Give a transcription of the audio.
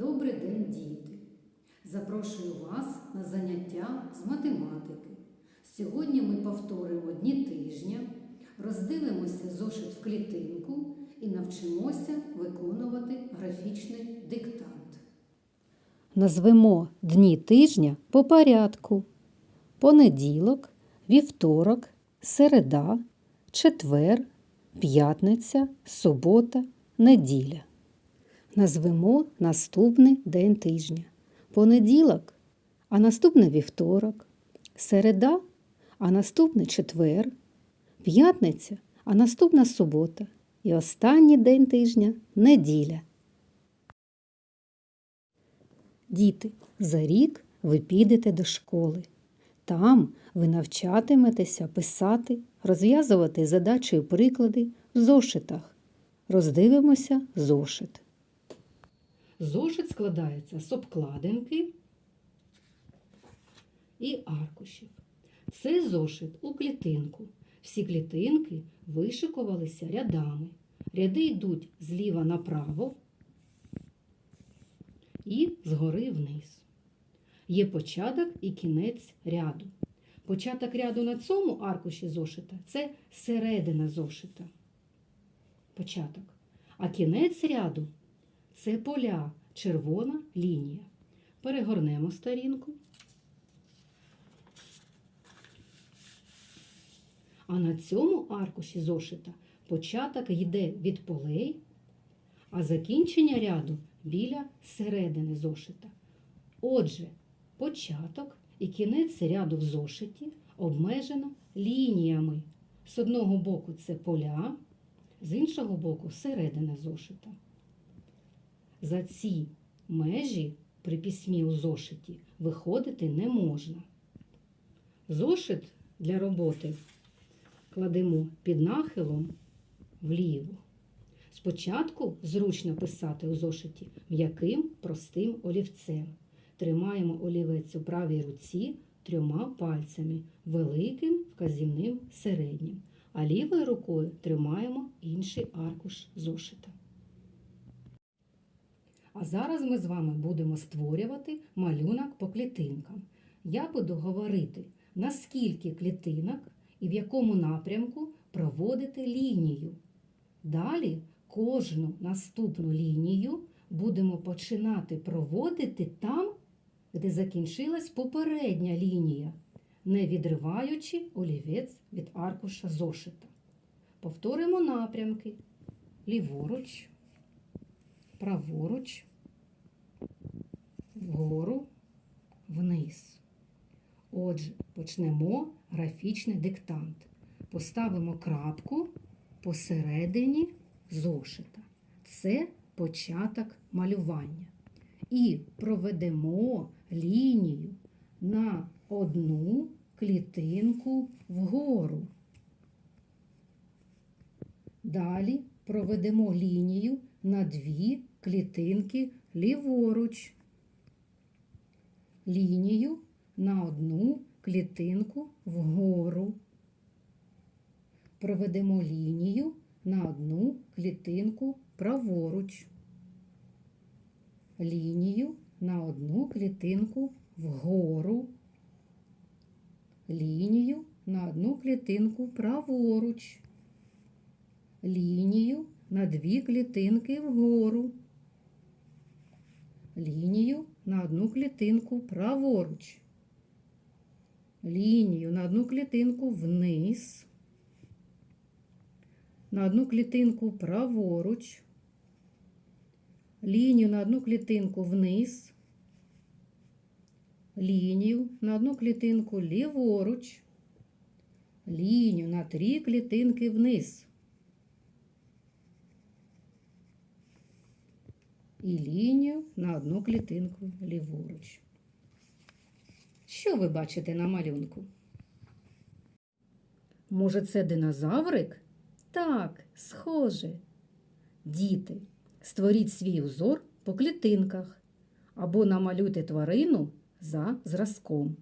Добрий день, діти! Запрошую вас на заняття з математики. Сьогодні ми повторимо дні тижня, роздивимося зошит в клітинку і навчимося виконувати графічний диктант. Назвемо дні тижня по порядку: понеділок, вівторок, середа, четвер, п'ятниця, субота, неділя. Назвемо наступний день тижня. Понеділок, а наступний вівторок, середа, а наступний четвер, п'ятниця, а наступна субота. І останній день тижня неділя. Діти, за рік ви підете до школи. Там ви навчатиметеся писати, розв'язувати задачі і приклади в зошитах. Роздивимося зошит. Зошит складається з обкладинки і аркушів. Це зошит у клітинку. Всі клітинки вишикувалися рядами. Ряди йдуть зліва направо і згори вниз. Є початок і кінець ряду. Початок ряду на цьому аркуші зошита це середина зошита. Початок. А кінець ряду це поля, червона лінія. Перегорнемо сторінку. А на цьому аркуші зошита початок йде від полей, а закінчення ряду біля середини зошита. Отже, початок і кінець ряду в зошиті обмежено лініями. З одного боку це поля, з іншого боку середина зошита. За ці межі при письмі у зошиті виходити не можна. Зошит для роботи кладемо під нахилом вліво. Спочатку зручно писати у зошиті м'яким простим олівцем. Тримаємо олівець у правій руці трьома пальцями великим, вказівним, середнім, а лівою рукою тримаємо інший аркуш зошита. А зараз ми з вами будемо створювати малюнок по клітинкам. Я буду говорити, наскільки клітинок і в якому напрямку проводити лінію. Далі кожну наступну лінію будемо починати проводити там, де закінчилась попередня лінія, не відриваючи олівець від аркуша зошита. Повторимо напрямки ліворуч, праворуч, вгору, вниз. Отже, почнемо графічний диктант. Поставимо крапку посередині зошита. Це початок малювання. І проведемо лінію на одну клітинку вгору. Далі проведемо лінію на дві клітинки ліворуч. Лінію на одну клітинку вгору. Проведемо лінію на одну клітинку праворуч. Лінію на одну клітинку вгору. Лінію на одну клітинку праворуч. Лінію на дві клітинки вгору. Лінію на одну клітинку праворуч. Лінію на одну клітинку вниз. На одну клітинку праворуч. Лінію на одну клітинку вниз. Лінію на одну клітинку ліворуч. Лінію на три клітинки вниз. І лінію на одну клітинку ліворуч. Що ви бачите на малюнку? Може, це динозаврик? Так, схоже. Діти, створіть свій узор по клітинках або намалюйте тварину за зразком.